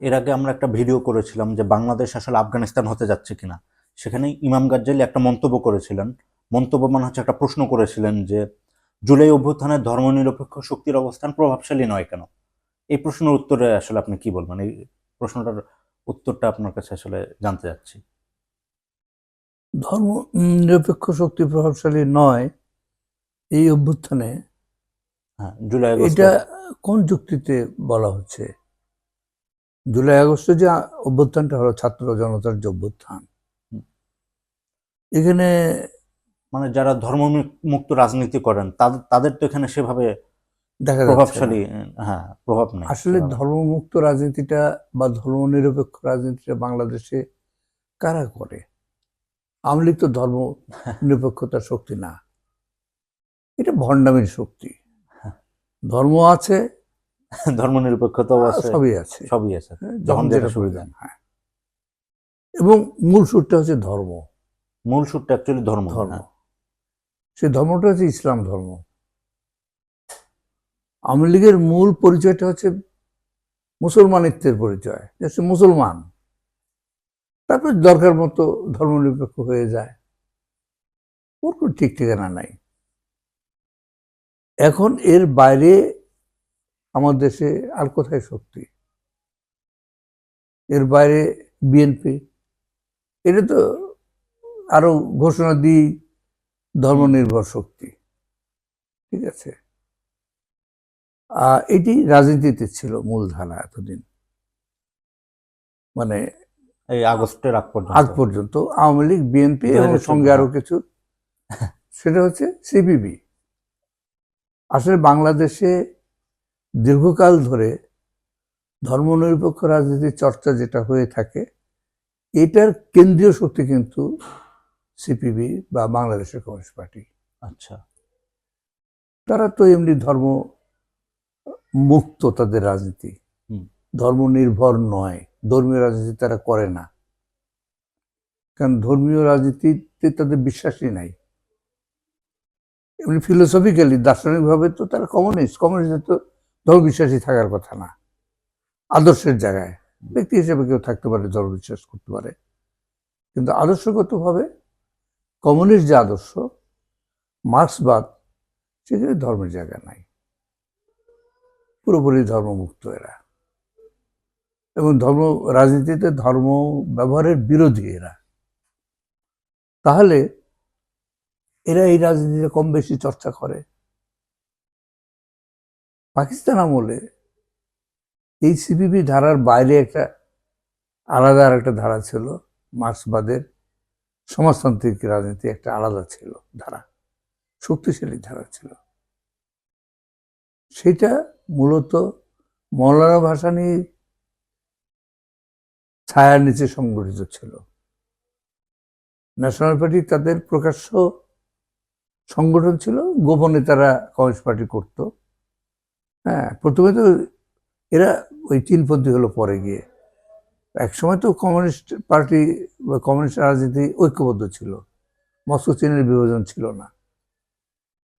এর আগে আমরা একটা ভিডিও করেছিলাম যে বাংলাদেশ আসলে আফগানিস্তান হতে যাচ্ছে কিনা। সেখানে ইমাম গাজ্জালি একটা মন্তব্য করেছিলেন। মন্তব্য মানে হচ্ছে একটা প্রশ্ন করেছিলেন যে জুলাই অভ্যুত্থানের ধর্মনিরপেক্ষ শক্তির অবস্থান প্রভাবশালী নয় কেন? এই প্রশ্নের উত্তরে আসলে আপনি কি বলবেন? এই প্রশ্নটার উত্তরটা আপনার কাছে আসলে জানতে চাচ্ছি। ধর্ম নিরপেক্ষ শক্তি প্রভাবশালী নয় এই অভ্যুত্থানে। হ্যাঁ জুলাই এটা কোন যুক্তিতে বলা হচ্ছে? জুলাই আগস্টে যে অভ্যুত্থানটা হলো ছাত্র জনতার যে অভ্যুত্থান। এখানে মানে যারা ধর্ম মুক্ত রাজনীতি করেন তাদের তাদের তো এখানে সেভাবে দেখা প্রভাবশালী হ্যাঁ প্রভাব নেই আসলে। ধর্মমুক্ত রাজনীতিটা বা ধর্মনিরপেক্ষ রাজনীতিটা বাংলাদেশে কারা করে? আওয়ামী লীগ তো ধর্ম নিরপেক্ষতার শক্তি না। এটা ভণ্ডামির শক্তি। ধর্ম আছে ধর্মনিরপেক্ষতাও আছে সবই আছে। সবই আছে। হ্যাঁ, যখন যেটা সুবিধা। হ্যাঁ। এবং মূল সুরটা হচ্ছে ধর্ম। মূল সুরটা অ্যাকচুয়ালি ধর্ম ধর্ম। হ্যাঁ। সেই ধর্মটা হচ্ছে ইসলাম ধর্ম। আওয়ামী লীগের মূল পরিচয়টা হচ্ছে মুসলমানিত্বের পরিচয় যে সে মুসলমান। তারপর দরকার মতো ধর্মনিরপেক্ষ হয়ে যায়। ওর কোনো ঠিক ঠিকানা নাই। এখন এর বাইরে আমার দেশে আর কোথায় শক্তি? এর বাইরে বিএনপি এটা তো আরও ঘোষণা দিই ধর্মনির্ভর শক্তি। ঠিক আছে? আহ, এটি রাজনীতিতে ছিল মূলধারা এতদিন। মানে এই আগস্টের আগ পর্যন্ত। আগ পর্যন্ত আওয়ামী লীগ বিএনপি এবং সঙ্গে আরও কিছু। সেটা হচ্ছে সিপিবি আসলে বাংলাদেশে দীর্ঘকাল ধরে ধর্মনিরপেক্ষ রাজনীতির চর্চা যেটা হয়ে থাকে এটার কেন্দ্রীয় শক্তি কিন্তু সিপিবি বা বাংলাদেশের কমিউনিস্ট পার্টি। আচ্ছা। তারা তো এমনি ধর্ম মুক্ত তাদের রাজনীতি। ধর্ম নির্ভর নয়। ধর্মীয় রাজনীতি তারা করে না। কারণ ধর্মীয় রাজনীতিতে তাদের বিশ্বাসই নাই। এমনি ফিলোসফিক্যালি দার্শনিকভাবে তো তারা কমিউনিস্ট কমিউনিস্টের তো ধর্ম বিশ্বাসী থাকার কথা না। আদর্শের জায়গায়। ব্যক্তি হিসেবে কেউ থাকতে পারে ধর্ম বিশ্বাস করতে পারে। কিন্তু আদর্শগতভাবে কমিউনিস্ট যে আদর্শ মার্ক্সবাদ সেখানে ধর্মের জায়গা নাই। পুরোপুরি ধর্মমুক্ত এরা। এবং ধর্ম রাজনীতিতে ধর্ম ব্যবহারের বিরোধী এরা। তাহলে এরা এই রাজনীতিতে কম বেশি চর্চা করে। পাকিস্তান আমলে এই সিপিপি ধারার বাইরে একটা আলাদা আর একটা ধারা ছিল, মার্ক্সবাদের সমাজতান্ত্রিক রাজনীতি একটা আলাদা ছিল ধারা, শক্তিশালী ধারা ছিল। সেটা মূলত মৌলানা ভাসানী ছায়ার নিচে সংগঠিত ছিল। ন্যাশনাল পার্টি তাদের প্রকাশ্য সংগঠন ছিল, গোপনে তারা কমিউনিস্ট পার্টি করত। হ্যাঁ প্রথমে তো এরা ওই চীনপন্থী হলো পরে গিয়ে। একসময় তো কমিউনিস্ট পার্টি বা কমিউনিস্ট রাজনীতি ঐক্যবদ্ধ ছিল মস্কো চীনের বিভাজন ছিল না।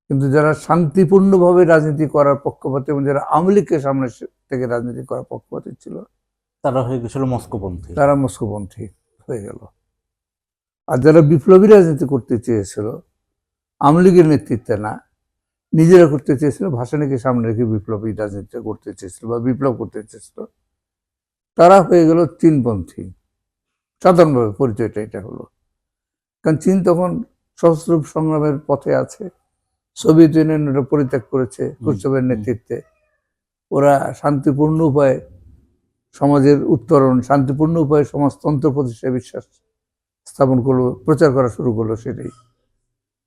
কিন্তু যারা শান্তিপূর্ণভাবে রাজনীতি করার পক্ষপাতী এবং যারা আওয়ামী লীগকে সামনে থেকে রাজনীতি করার পক্ষপাতী ছিল তারা হয়ে গেছিল মস্কোপন্থী তারা মস্কোপন্থী হয়ে গেল। আর যারা বিপ্লবী রাজনীতি করতে চেয়েছিল আওয়ামী লীগের নেতৃত্বে না নিজেরা করতে চেয়েছিল ভাসানীকে সামনে রেখে বিপ্লবী রাজনীতি করতে চেয়েছিল বা বিপ্লব করতে চেয়েছিল। তারা হয়ে গেল চীনপন্থী। সাধারণভাবে পরিচয়টা এটা হলো। কারণ চীন তখন সশস্ত্র সংগ্রামের পথে আছে। সোভিয়েত ইউনিয়ন ওটা পরিত্যাগ করেছে খুরসবের নেতৃত্বে। ওরা শান্তিপূর্ণ উপায়ে সমাজের উত্তরণ শান্তিপূর্ণ উপায়ে সমাজতন্ত্র প্রতিষ্ঠায় বিশ্বাস স্থাপন করল প্রচার করা শুরু করল সেটাই।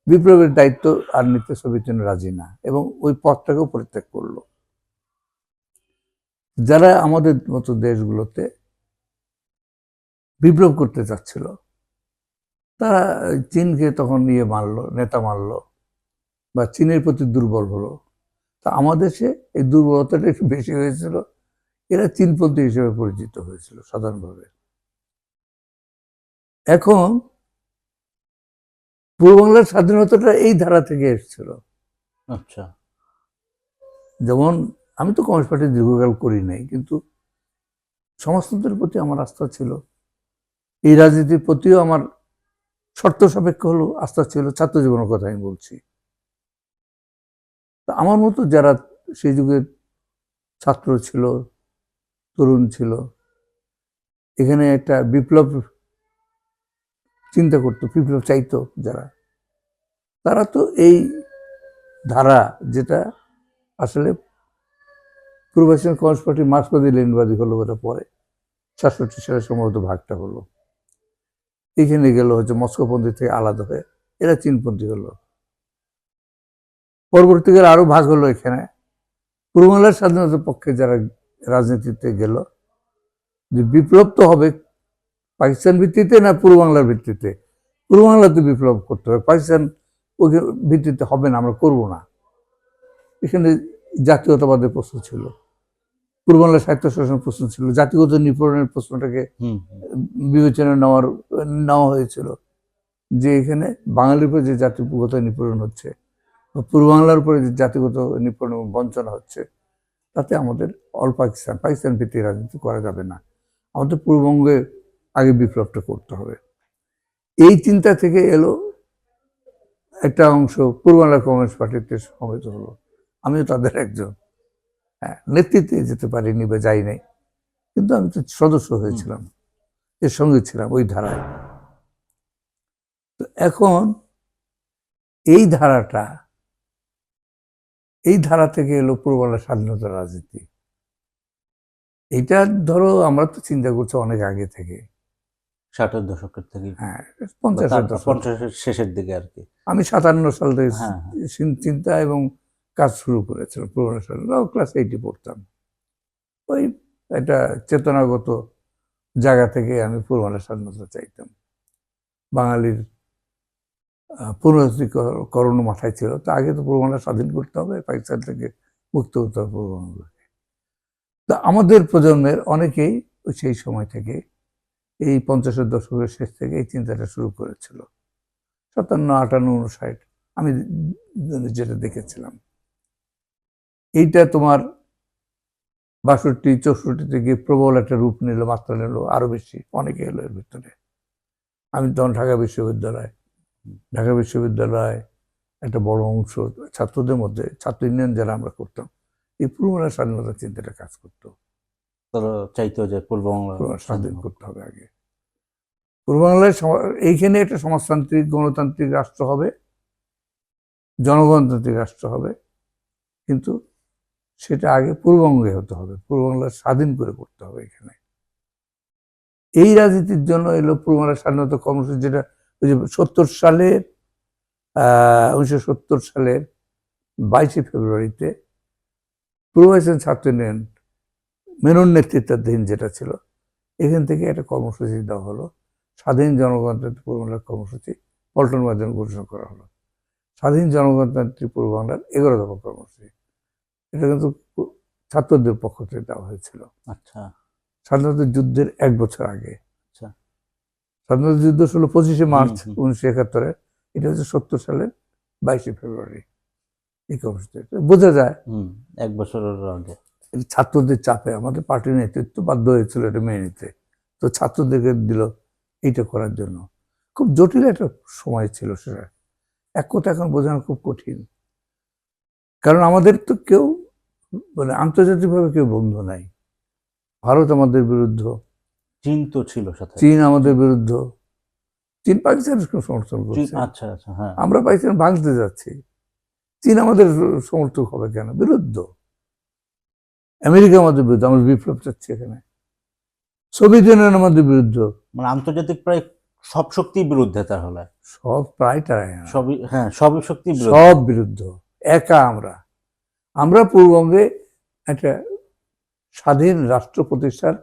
বিপ্লবের দায়িত্ব আর নিতে সোভিয়েত ইউনিয়ন রাজি না এবং ওই পথটাকেও পরিত্যাগ করল। যারা আমাদের মতো দেশগুলোতে বিপ্লব করতে চাচ্ছিল, তারা চীনকে তখন নিয়ে মারলো, নেতা মারলো বা চীনের প্রতি দুর্বল হলো। তা আমাদের দেশে এই দুর্বলতাটা একটু বেশি হয়েছিল। এরা চীনপন্থী হিসেবে পরিচিত হয়েছিল সাধারণভাবে। এখন পূর্ব বাংলার স্বাধীনতাটা এই ধারা থেকে এসেছিল। আচ্ছা। যেমন আমি তো কমিউনিস্ট পার্টি দীর্ঘকাল করি নাই কিন্তু সমাজতন্ত্রের প্রতি আমার আস্থা ছিল। এই রাজনীতির প্রতিও আমার শর্ত সাপেক্ষ হলো আস্থা ছিল ছাত্র জীবনের কথা আমি বলছি। তা আমার মতো যারা সেই যুগে ছাত্র ছিল তরুণ ছিল এখানে একটা বিপ্লব চিন্তা করতো বিপ্লব চাইতো যারা। তারা তো এই ধারা যেটা আসলে পূর্বাসীন কমিউনিস্ট পার্টি মার্ক্সবাদী লেনবাদী হলো ওটা পরে সাতষট্টি সালে সম্ভবত ভাগটা হলো। এইখানে গেল হচ্ছে মস্কোপন্থী থেকে আলাদা হয়ে, এরা চীনপন্থী হলো। পরবর্তীকালে আরও ভাগ হলো এখানে। পূর্ববাংলার স্বাধীনতার পক্ষে যারা রাজনীতিতে গেল, যে বিপ্লব তো হবে পাকিস্তান ভিত্তিতে না পূর্ব বাংলার ভিত্তিতে? পূর্ব বাংলাতে বিপ্লব করতে হবে। পাকিস্তান ওকে ভিত্তিতে হবে না আমরা করব না। এখানে জাতীয়তাবাদের প্রশ্ন ছিল। পূর্ব বাংলার সাহিত্য শাসন প্রশ্ন ছিল। জাতিগত নিপীড়নের প্রশ্নটাকে বিবেচনা নেওয়ার নেওয়া হয়েছিল যে এখানে বাঙালির উপরে যে জাতিগত নিপীড়ন হচ্ছে পূর্ব বাংলার উপরে যে জাতিগত এবং বঞ্চনা হচ্ছে তাতে আমাদের অল পাকিস্তান পাকিস্তান ভিত্তিক রাজনীতি করা যাবে না। আমাদের পূর্ববঙ্গে আগে বিপ্লবটা করতে হবে। এই চিন্তা থেকে এলো একটা অংশ পূর্ব বাংলার কমিউনিস্ট পার্টিতে সমবেত হলো। আমিও তাদের একজন। হ্যাঁ নেতৃত্বে যেতে পারিনি বা যাই নাই। কিন্তু আমি তো সদস্য হয়েছিলাম এর সঙ্গে ছিলাম ওই ধারায়। তো এখন এই ধারাটা এই ধারা থেকে এলো পূর্ববাংলার স্বাধীনতা রাজনীতি। এটা ধরো আমরা তো চিন্তা করছি অনেক আগে থেকে। ষাটের দশকের থেকে হ্যাঁ পঞ্চাশের দশক পঞ্চাশের শেষের দিকে আর কি। আমি সাতান্ন সাল থেকে হ্যাঁ হ্যাঁ। চিন- চিন্তা এবং কাজ শুরু করেছিলাম পুরোনো সাল। ক্লাস এইটে পড়তাম। ওই একটা চেতনাগত জায়গা থেকে আমি পুরোনো স্বাধীনতা চাইতাম। বাঙালির পুনরুদ্ধীকরণ মাথায় ছিল। তা আগে তো পূর্ববাংলা স্বাধীন করতে হবে পাকিস্তান থেকে মুক্ত হতে হবে পূর্ববাংলাকে তা আমাদের প্রজন্মের অনেকেই ওই সেই সময় থেকে এই পঞ্চাশের দশকের শেষ থেকে এই চিন্তাটা শুরু করেছিল। সাতান্ন, আটান্ন উনষাট আমি যেটা দেখেছিলাম। এইটা তোমার বাষট্টি চৌষট্টি থেকে প্রবল একটা রূপ নিল, মাত্রা নিল, আরও বেশি, অনেকে এলো এর ভিতরে। আমি তখন ঢাকা বিশ্ববিদ্যালয় ঢাকা বিশ্ববিদ্যালয় একটা বড় অংশ ছাত্রদের মধ্যে, ছাত্র ইউনিয়ন যারা আমরা করতাম, এই পুরোনো স্বাধীনতা চিন্তাটা কাজ করতো। তারা চাইতো যে পূর্ববাংলা পুরো স্বাধীন করতে হবে আগে। পূর্ব বাংলায় এইখানে একটা সমাজতান্ত্রিক গণতান্ত্রিক রাষ্ট্র হবে জনগণতান্ত্রিক রাষ্ট্র হবে কিন্তু সেটা আগে পূর্ববঙ্গে হতে হবে পূর্ববাংলা স্বাধীন করে করতে হবে এখানে। এই রাজনীতির জন্য এলো পূর্ববাংলার স্বাধীনতা কর্মসূচি যেটা ওই যে সত্তর সালের আহ উনিশশো সত্তর সালের বাইশে ফেব্রুয়ারিতে পূর্ব ছাত্র ইউনিয়ন মেনন নেতৃত্বাধীন যেটা ছিল এখান থেকে একটা কর্মসূচি দেওয়া হলো। স্বাধীন জনগণতান্ত্রিক পূর্ব বাংলার কর্মসূচি পল্টন মাধ্যমে ঘোষণা করা হলো। স্বাধীন জনগণতান্ত্রিক পূর্ব বাংলার এগারো দফা কর্মসূচি এটা কিন্তু ছাত্রদের পক্ষ থেকে দেওয়া হয়েছিল। আচ্ছা। স্বাধীনতা যুদ্ধের এক বছর আগে। আচ্ছা। স্বাধীনতা যুদ্ধ ছিল পঁচিশে মার্চ। উনিশশো একাত্তরে এটা হচ্ছে সত্তর সালের বাইশে ফেব্রুয়ারি এই কর্মসূচি বোঝা যায় হুম এক বছরের আগে। ছাত্রদের চাপে আমাদের পার্টির নেতৃত্ব বাধ্য হয়েছিল এটা মেনে নিতে। তো ছাত্রদেরকে দিল এইটা করার জন্য। খুব জটিল একটা সময় ছিল সেটা। এক কথা এখন বোঝানো খুব কঠিন। কারণ আমাদের তো কেউ মানে আন্তর্জাতিকভাবে কেউ বন্ধু নাই। ভারত আমাদের বিরুদ্ধ। চীন তো ছিল সাথে। চীন আমাদের বিরুদ্ধ। চীন পাকিস্তানের সমর্থন করছে। আচ্ছা আচ্ছা হ্যাঁ। আমরা পাকিস্তান ভাঙতে যাচ্ছি। চীন আমাদের সমর্থক হবে কেন? বিরুদ্ধ। আমেরিকা আমাদের বিরুদ্ধে আমরা বিপ্লব চাচ্ছি এখানে। সোভিয়েত ইউনিয়ন আমাদের বিরুদ্ধ। মানে আন্তর্জাতিক প্রায় সব শক্তির বিরুদ্ধে তাহলে? সব প্রায় তারাই সবই হ্যাঁ সব শক্তি সব বিরুদ্ধ একা আমরা। আমরা পূর্ববঙ্গে একটা স্বাধীন রাষ্ট্র প্রতিষ্ঠার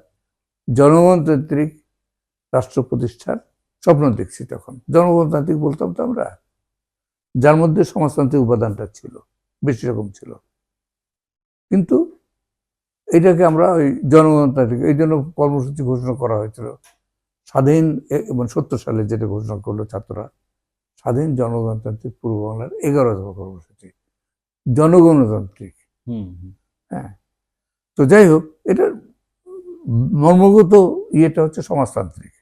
জনগণতান্ত্রিক রাষ্ট্র প্রতিষ্ঠার স্বপ্ন দেখছি তখন। জনগণতান্ত্রিক বলতাম তো আমরা। যার মধ্যে সমাজতান্ত্রিক উপাদানটা ছিল বেশি রকম ছিল। কিন্তু এটাকে আমরা ওই জনগণতান্ত্রিক এই জন্য কর্মসূচি ঘোষণা করা হয়েছিল। স্বাধীন এবং সত্তর সালে যেটা ঘোষণা করল ছাত্ররা স্বাধীন জনগণতান্ত্রিক পূর্ব বাংলার এগারো দফা কর্মসূচি। জনগণতান্ত্রিক। হ্যাঁ। তো যাই হোক এটা মর্মগত ইয়েটা হচ্ছে সমাজতান্ত্রিক।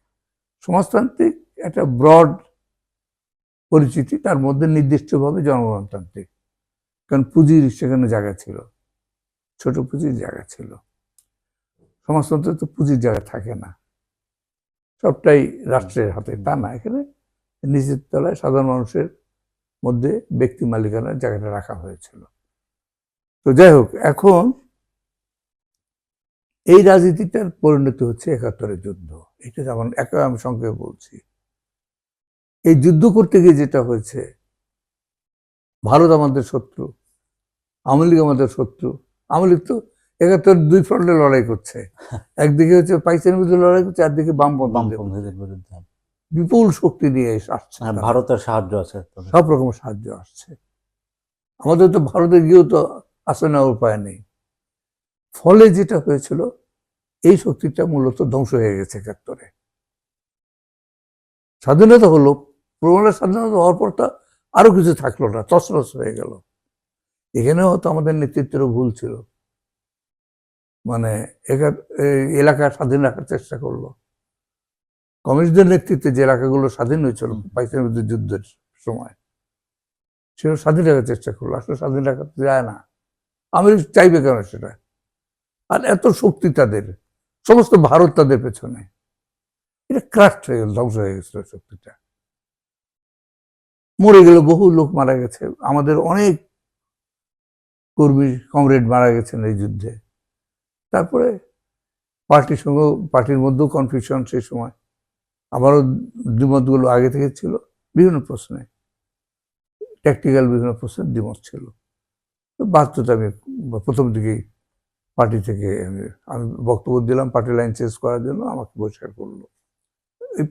সমাজতান্ত্রিক একটা ব্রড পরিচিতি তার মধ্যে নির্দিষ্টভাবে জনগণতান্ত্রিক। কারণ পুঁজির সেখানে জায়গা ছিল। ছোট পুঁজির জায়গা ছিল। সমাজতন্ত্রে তো পুঁজির জায়গা থাকে না। সবটাই রাষ্ট্রের হাতে, তা না? এখানে নিচের তলায় সাধারণ মানুষের মধ্যে ব্যক্তি মালিকানার জায়গাটা রাখা হয়েছিল। তো যাই হোক, এখন এই রাজনীতিটার পরিণতি হচ্ছে একাত্তরের যুদ্ধ। এটা যেমন একা আমি সংক্ষেপে বলছি। এই যুদ্ধ করতে গিয়ে যেটা হয়েছে, ভারত আমাদের শত্রু, আওয়ামী লীগ আমাদের শত্রু আওয়ামী লীগ তো একাত্তর দুই ফ্রন্টে লড়াই করছে। একদিকে হচ্ছে পাকিস্তানের বিরুদ্ধে লড়াই করছে একদিকে বামপন্থী বামপন্থীদের বিরুদ্ধে। বিপুল শক্তি নিয়ে আসছে। হ্যাঁ, ভারতের সাহায্য আছে সব রকম সাহায্য আসছে। আমাদের তো ভারতে গিয়েও তো আসে না উপায় নেই। ফলে যেটা হয়েছিল এই শক্তিটা মূলত ধ্বংস হয়ে গেছে একাত্তরে। স্বাধীনতা হলো পুরোনো স্বাধীনতা হওয়ার পর তো আরও কিছু থাকল না তসরস হয়ে গেল। এখানেও হয়তো আমাদের নেতৃত্বেরও ভুল ছিল। মানে এলাকা স্বাধীন রাখার চেষ্টা করল। কমিউনিস্টদের নেতৃত্বে যে এলাকাগুলো স্বাধীন হয়েছিল। পাকিস্তানের বিরুদ্ধে যুদ্ধের সময় সেটা স্বাধীন রাখার চেষ্টা করল। আসলে স্বাধীন রাখাতে যায় না। আমি চাইবে কেন সেটা? আর এত শক্তি তাদের সমস্ত ভারত তাদের পেছনে। এটা ক্রাস্ট হয়ে গেল ধ্বংস হয়ে গেছিল শক্তিটা। মরে গেল বহু লোক মারা গেছে। আমাদের অনেক কর্মী কমরেড মারা গেছেন এই যুদ্ধে। তারপরে পার্টির সঙ্গে, পার্টির মধ্যেও কনফিউশন সেই সময়। আমারও দ্বিমতগুলো আগে থেকে ছিল, বিভিন্ন প্রশ্নে। ট্যাকটিক্যাল বিভিন্ন প্রশ্নে দ্বিমত ছিল। তো আমি প্রথম দিকেই পার্টি থেকে আমি আমি বক্তব্য দিলাম, পার্টি লাইন চেঞ্জ করার জন্য আমাকে বহিষ্কার করল। এই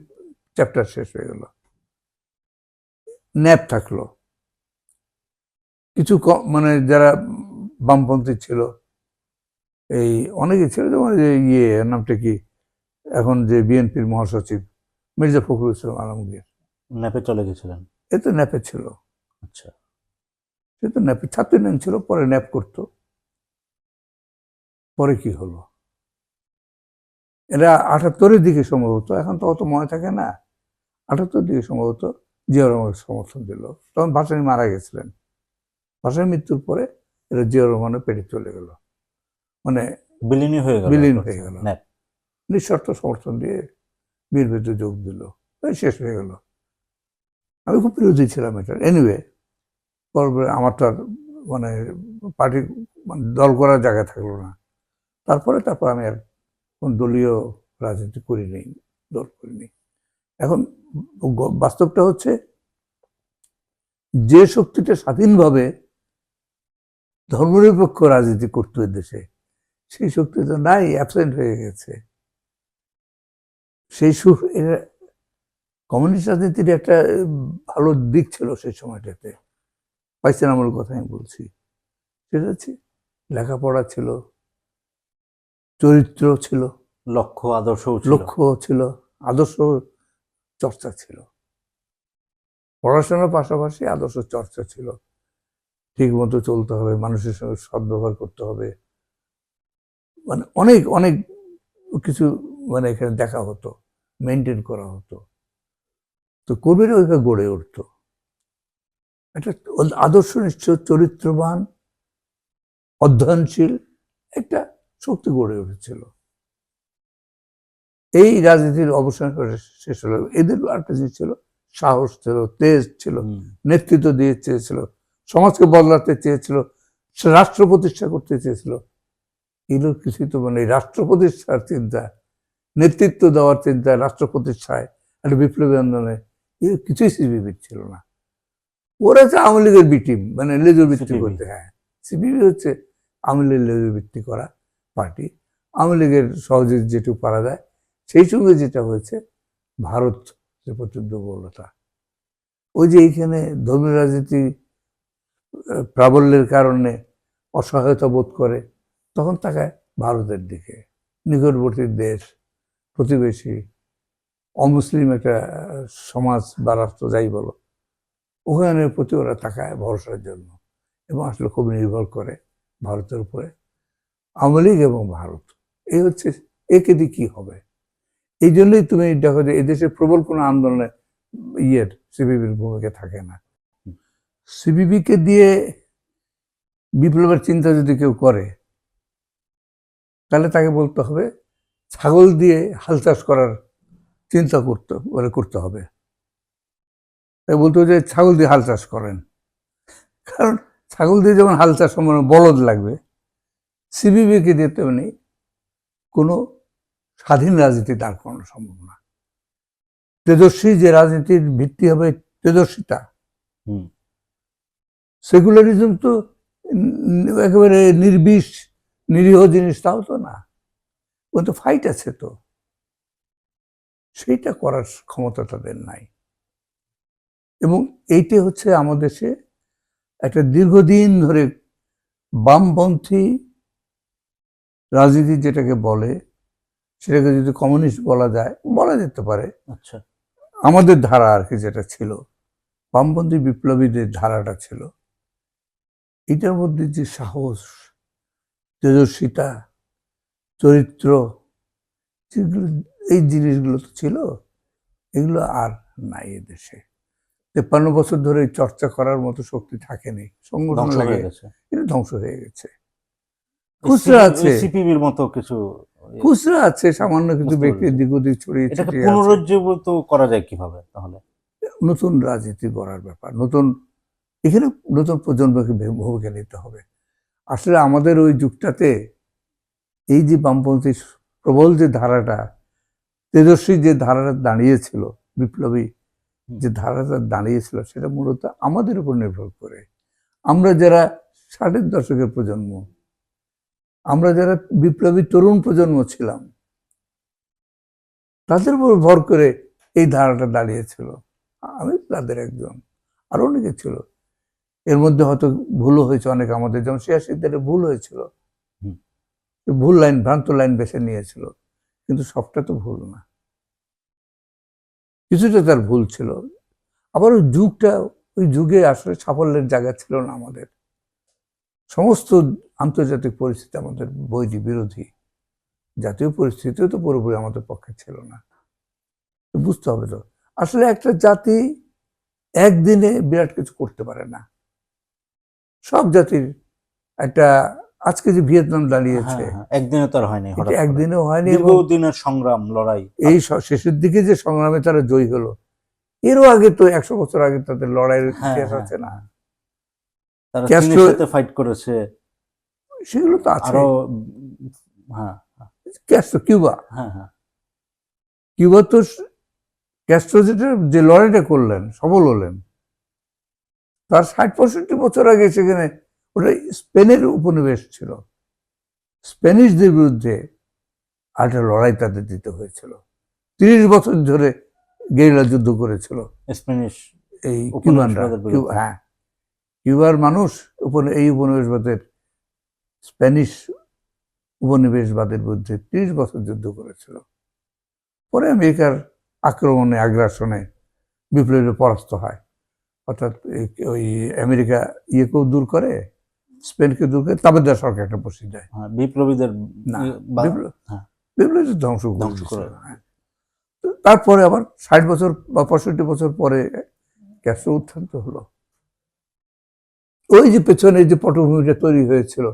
চ্যাপ্টার শেষ হয়ে গেল। ন্যাপ থাকল। কিছু মানে যারা বামপন্থী ছিল এই অনেকে ছিল যেমন যে ইয়ে নামটা কি? এখন যে বিএনপির মহাসচিব মির্জা ফখরুল ইসলাম আলমগীর। ন্যাপে চলে গেছিলেন? এ তো ন্যাপে ছিল। আচ্ছা। সে তো ন্যাপে ছাত্র ইউনিয়ন ছিল পরে ন্যাপ করতো। পরে কি হলো? এরা আটাত্তরের দিকে সম্ভবত এখন তো অত মনে থাকে না। আটাত্তর দিকে সম্ভবত জিয়া সমর্থন দিল। তখন ভাসানি মারা গেছিলেন। ভাসানি মৃত্যুর পরে এরা জিয়া রহমানের পেটে চলে গেল। মানে বিলীনই হয়ে গেল বিলীন হয়ে। গেল। ন্যাপ নিঃশর্ত সমর্থন দিয়ে বিএনপিতে যোগ দিল। শেষ হয়ে গেল। আমি খুব বিরোধী ছিলাম এটার এনিওয়ে পরে আমার তো আর মানে পার্টি মানে দল করার জায়গা থাকল না। তারপরে তারপর আমি আর কোন দলীয় রাজনীতি করিনি দল করিনি। এখন বাস্তবটা হচ্ছে যে শক্তিটা স্বাধীনভাবে ধর্মনিরপেক্ষ রাজনীতি করতো এ দেশে। সেই শক্তি তো নাই অ্যাবসেন্ট হয়ে গেছে। সেই সুখ কমিউনিস্ট রাজনীতির একটা ভালো দিক ছিল সেই সময়টাতে। পাইছেন আমার কথা আমি বলছি। ঠিক আছে? লেখাপড়া ছিল। চরিত্র ছিল। লক্ষ্য আদর্শ লক্ষ্য ছিল। আদর্শ চর্চা ছিল। পড়াশোনার পাশাপাশি আদর্শ চর্চা ছিল। ঠিক মতো চলতে হবে মানুষের সঙ্গে সদ্ব্যবহার করতে হবে। মানে অনেক অনেক কিছু মানে এখানে দেখা হতো মেনটেন করা হতো। তো কবিরা ওইভাবে গড়ে উঠতো। একটা আদর্শনিষ্ঠ চরিত্রবান অধ্যয়নশীল একটা শক্তি গড়ে উঠেছিল। এই রাজনীতির অবসান শেষ হলো। এদের একটা জিনিস ছিল সাহস ছিল তেজ ছিল নেতৃত্ব দিয়ে চেয়েছিল। সমাজকে বদলাতে চেয়েছিল সে রাষ্ট্র প্রতিষ্ঠা করতে চেয়েছিল। এগুলো কিছুই তো মানে রাষ্ট্র প্রতিষ্ঠার চিন্তা নেতৃত্ব দেওয়ার চিন্তা রাষ্ট্র প্রতিষ্ঠায় একটা বিপ্লবী আন্দোলনে এগুলো কিছুই সিবিবির ছিল না। ওরা হচ্ছে আওয়ামী লীগের বিটিম মানে লেজুর ভিত্তি CPB করতে হ্যাঁ। সিপিবি হচ্ছে আওয়ামী লীগের লেজুর ভিত্তি করা পার্টি। আওয়ামী লীগের সহজে যেটুকু পারা যায় সেই সঙ্গে যেটা হয়েছে ভারত যে প্রচুর দুর্বলতা ওই যে এইখানে ধর্মীয় রাজনীতি প্রাবল্যের কারণে অসহায়তা বোধ করে, তখন তাকায় ভারতের দিকে। নিকটবর্তী দেশ, প্রতিবেশী, অমুসলিম একটা সমাজ বা রাষ্ট্র, যাই বলো। ওখানের প্রতি ওরা তাকায় ভরসার জন্য এবং আসলে খুব নির্ভর করে ভারতের উপরে। আওয়ামী লীগ এবং ভারত, এই হচ্ছে একে দিয়ে কি হবে? এই জন্যই তুমি দেখো যে এদেশে প্রবল কোনো আন্দোলনে ইয়ের সিবিবির ভূমিকা থাকে না। সিবিবিকে দিয়ে বিপ্লবের চিন্তা যদি কেউ করে, তাহলে তাকে বলতে হবে, ছাগল দিয়ে হাল চাষ করার চিন্তা করতে মানে করতে হবে। তাই বলতে যে, ছাগল দিয়ে হাল চাষ করেন। কারণ ছাগল দিয়ে যেমন হাল চাষ মানে বলদ লাগবে সিবিবিকে দিয়ে তেমনি কোনো স্বাধীন রাজনীতি দাঁড় করানো সম্ভব না। তেজস্বী যে রাজনীতির ভিত্তি হবে তেজস্বিতা। সেকুলারিজম তো একেবারে নির্বিষ নিরীহ জিনিস তাও তো না। ও তো ফাইট আছে তো। সেইটা করার ক্ষমতা তাদের নাই। এবং এইটা হচ্ছে আমাদের দেশে একটা দীর্ঘদিন ধরে বামপন্থী রাজনীতি যেটাকে বলে সেটাকে যদি কমিউনিস্ট বলা যায় বলা যেতে পারে। আচ্ছা। আমাদের ধারা আর কি যেটা ছিল বামপন্থী বিপ্লবীদের ধারাটা ছিল। এটার মধ্যে যে সাহস তেজস্বিতা চরিত্র যেগুলো এই জিনিসগুলো তো ছিল এগুলো আর নাই দেশে। তেপ্পান্ন বছর ধরে চর্চা করার মতো শক্তি থাকেনি সংগঠন ধ্বংস লাগে হয়ে গেছে। এটা ধ্বংস হয়ে গেছে। খুচরা আছে। সিপিবির মতো কিছু খুচরা আছে সামান্য কিছু ব্যক্তির দিক ওদিক ছড়িয়ে পুনরুজ্জীবিত করা যায় কীভাবে তাহলে? নতুন রাজনীতি গড়ার ব্যাপার নতুন এখানে নতুন প্রজন্মকে ভূমিকা নিতে হবে। আসলে আমাদের ওই যুগটাতে এই যে বামপন্থী প্রবল যে ধারাটা তেজস্বী যে ধারাটা দাঁড়িয়েছিল বিপ্লবী যে ধারাটা দাঁড়িয়েছিল সেটা মূলত আমাদের উপর নির্ভর করে। আমরা যারা ষাটের দশকের প্রজন্ম আমরা যারা বিপ্লবী তরুণ প্রজন্ম ছিলাম তাদের উপর ভর করে এই ধারাটা দাঁড়িয়েছিল। আমি তাদের একজন। আরও অনেকে ছিল। এর মধ্যে হয়তো ভুলও হয়েছে অনেক আমাদের। যেমন সিয়াসিদের ভুল হয়েছিল। ভুল লাইন ভ্রান্ত লাইন বেছে নিয়েছিল। কিন্তু সবটা তো ভুল না। কিছুটা তার ভুল ছিল। আবার ওই যুগটা ওই যুগে আসলে সাফল্যের জায়গা ছিল না আমাদের। সমস্ত আন্তর্জাতিক পরিস্থিতি আমাদের বৈরী বিরোধী। জাতীয় পরিস্থিতিও তো পুরোপুরি আমাদের পক্ষে ছিল না। বুঝতে হবে তো। আসলে একটা জাতি একদিনে বিরাট কিছু করতে পারে না। সব জাতির একটা আজকে যে ভিয়েতনাম দাঁড়িয়েছে। হ্যাঁ, হ্যাঁ, একদিনে তো আর হয়নি। একদিনেও হয়নি দীর্ঘদিনের সংগ্রাম লড়াই। এই শেষের দিকে যে সংগ্রামে তারা জয়ী হলো এরও আগে তো একশো বছর আগে তাদের লড়াইয়ের হ্যাঁ, ইতিহাস আছে না। তারা সাথে ফাইট করেছে। সেগুলো তো আছে। আরও হ্যাঁ ক্যাস্ট্রো কিউবা। হ্যাঁ হ্যাঁ। কিউবা তো স- ক্যাস্ট্রো যেটা যে লড়াইটা করলেন সফল হলেন। তার ষাট পঁয়ষট্টি বছর আগে সেখানে ওটা স্পেনের উপনিবেশ ছিল। স্প্যানিশদের বিরুদ্ধে একটা লড়াই তাদের দিতে হয়েছিল। তিরিশ বছর ধরে গেরিলা যুদ্ধ করেছিল। স্প্যানিশ এই কিউবানরা হ্যাঁ। কিউবার মানুষ এই উপনিবেশবাদের স্প্যানিশ উপনিবেশবাদের বিরুদ্ধে তিরিশ বছর যুদ্ধ করেছিল। পরে আমেরিকার আক্রমণে আগ্রাসনে বিপ্লবীরা পরাস্ত হয়। অর্থাৎ ওই আমেরিকা ইয়েকেও দূর করে স্পেনকে দূর করে তাবেদার সরকার একটা বসিয়ে দেয় হ্যাঁ, বিপ্লবীদের না, হ্যাঁ। বিপ্লবীদের ধ্বংস ধ্বংস করে। তারপরে আবার ষাট বছর বা পঁয়ষট্টি বছর পরে ক্যাসো উত্থান তো হলো ওই যে পেছনে যে পটভূমিটা তৈরি হয়েছিল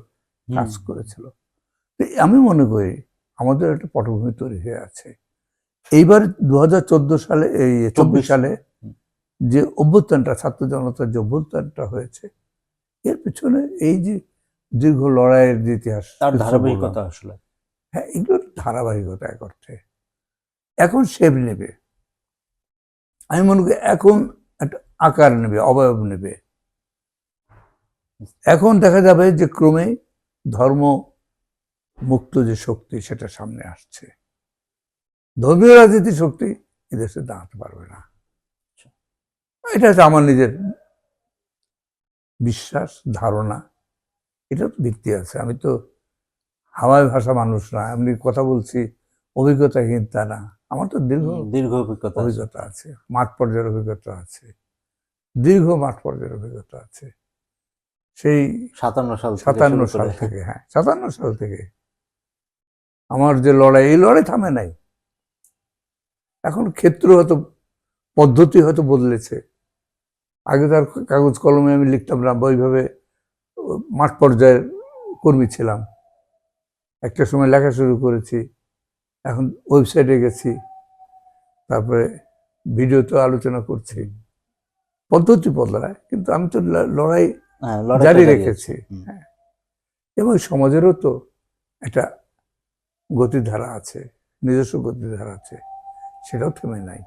কাজ করেছিল আমি মনে করি আমাদের একটা পটভূমি তৈরি হয়ে আছে এইবার দু হাজার চোদ্দ সালে এই চব্বিশ সালে। যে অভ্যুত্থানটা ছাত্র জনতার যে অভ্যুত্থানটা হয়েছে এর পিছনে এই যে দীর্ঘ লড়াইয়ের যে ইতিহাস তার ধারাবাহিকতা আসলে। হ্যাঁ এগুলো ধারাবাহিকতা এক অর্থে। এখন শেপ নেবে। আমি মনে করি এখন একটা আকার নেবে অবয়ব নেবে। এখন দেখা যাবে যে ক্রমে ধর্ম মুক্ত যে শক্তি সেটা সামনে আসছে। ধর্মীয় রাজনীতি শক্তি এদেশে দাঁড়াতে পারবে না। এটা হচ্ছে আমার নিজের বিশ্বাস ধারণা। এটা তো ভিত্তি আছে। আমি তো হাওয়ায় ভাষা মানুষ না। এমনি কথা বলছি অভিজ্ঞতাহীন তা না। আমার তো দীর্ঘ দীর্ঘ অভিজ্ঞতা অভিজ্ঞতা আছে। মাঠ পর্যায়ের অভিজ্ঞতা আছে। দীর্ঘ মাঠ পর্যায়ের অভিজ্ঞতা আছে। সেই সাতান্ন সাল সাতান্ন সাল থেকে হ্যাঁ সাতান্ন সাল থেকে। আমার যে লড়াই এই লড়াই থামে নাই। এখন ক্ষেত্র হয়তো পদ্ধতি হয়তো বদলেছে। আগে তার কাগজ কলমে আমি লিখতাম না ওইভাবে মাঠ পর্যায়ের কর্মী ছিলাম। একটা সময় লেখা শুরু করেছি এখন ওয়েবসাইটে গেছি তারপরে ভিডিওতে আলোচনা করছি। পদ্ধতি বদলায় কিন্তু আমি তো লড়াই হ্যাঁ, জারি রেখেছি। হ্যাঁ। এবং সমাজেরও তো একটা গতিধারা আছে নিজস্ব গতিধারা আছে সেটাও থেমে নাই।